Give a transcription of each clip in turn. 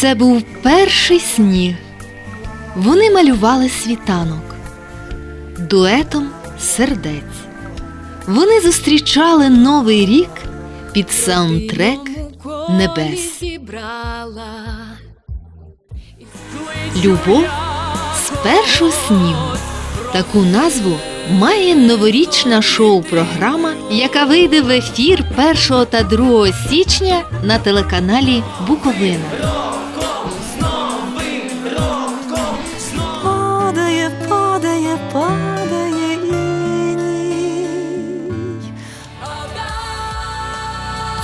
Це був перший сніг. Вони малювали світанок дуетом сердець. Вони зустрічали новий рік під саундтрек небес. Любов з першого снігу. Таку назву має новорічна шоу-програма, яка вийде в ефір 1 та 2 січня на телеканалі Буковина. Падає, падає, падає іній.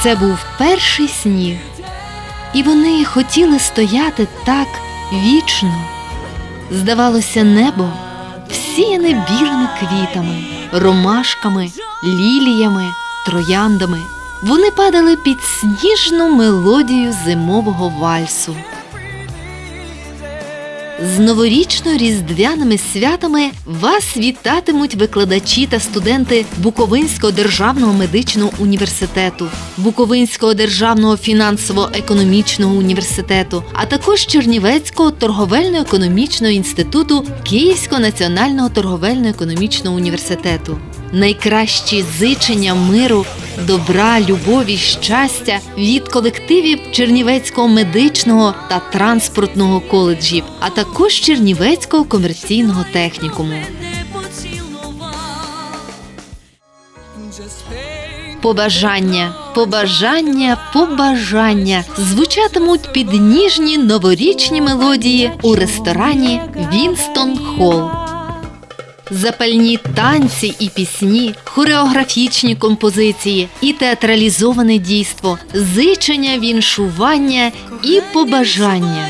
Це був перший сніг, і вони хотіли стояти так вічно. Здавалося, небо всіяне білими квітами, ромашками, ліліями, трояндами. Вони падали під сніжну мелодію зимового вальсу. З новорічно-різдвяними святами вас вітатимуть викладачі та студенти Буковинського державного медичного університету, Буковинського державного фінансово-економічного університету, а також Чернівецького торговельно-економічного інституту Київського національного торговельно-економічного університету. Найкращі зичення миру, добра, любові, щастя від колективів Чернівецького медичного та транспортного коледжів, а також Чернівецького комерційного технікуму. Побажання, побажання, побажання звучатимуть під ніжні новорічні мелодії у ресторані Вінстон Холл. Запальні танці і пісні, хореографічні композиції і театралізоване дійство, зичення, віншування і побажання.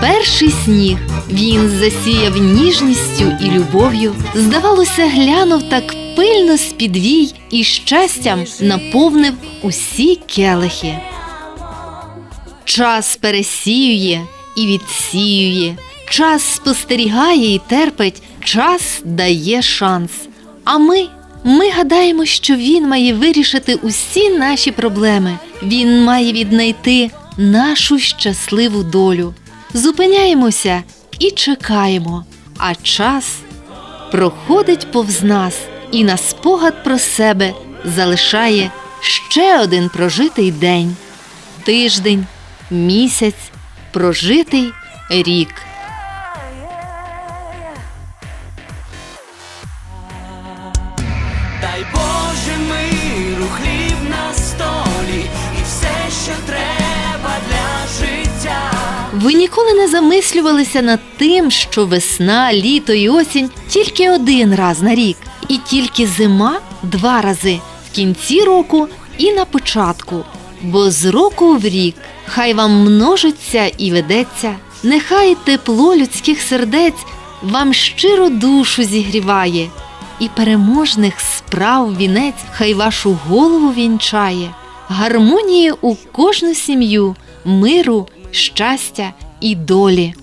Перший сніг він засіяв ніжністю і любов'ю. Здавалося, глянув так пильно з підвій і щастям наповнив усі келихи. Час пересіює і відсіює, час спостерігає і терпить, час дає шанс. А ми, ми гадаємо, що він має вирішити усі наші проблеми. Він має віднайти нашу щасливу долю. Зупиняємося і чекаємо, а час проходить повз нас і на спогад про себе залишає ще один прожитий день, тиждень, місяць, прожитий рік. Дай Боже миру, хліб на столі і все, що треба для життя. Ви ніколи не замислювалися над тим, що весна, літо і осінь тільки один раз на рік, і тільки зима два рази в кінці року і на початку. Бо з року в рік хай вам множиться і ведеться, нехай тепло людських сердець вам щиро душу зігріває, і переможних справ вінець хай вашу голову вінчає, гармонії у кожну сім'ю, миру, щастя і долі.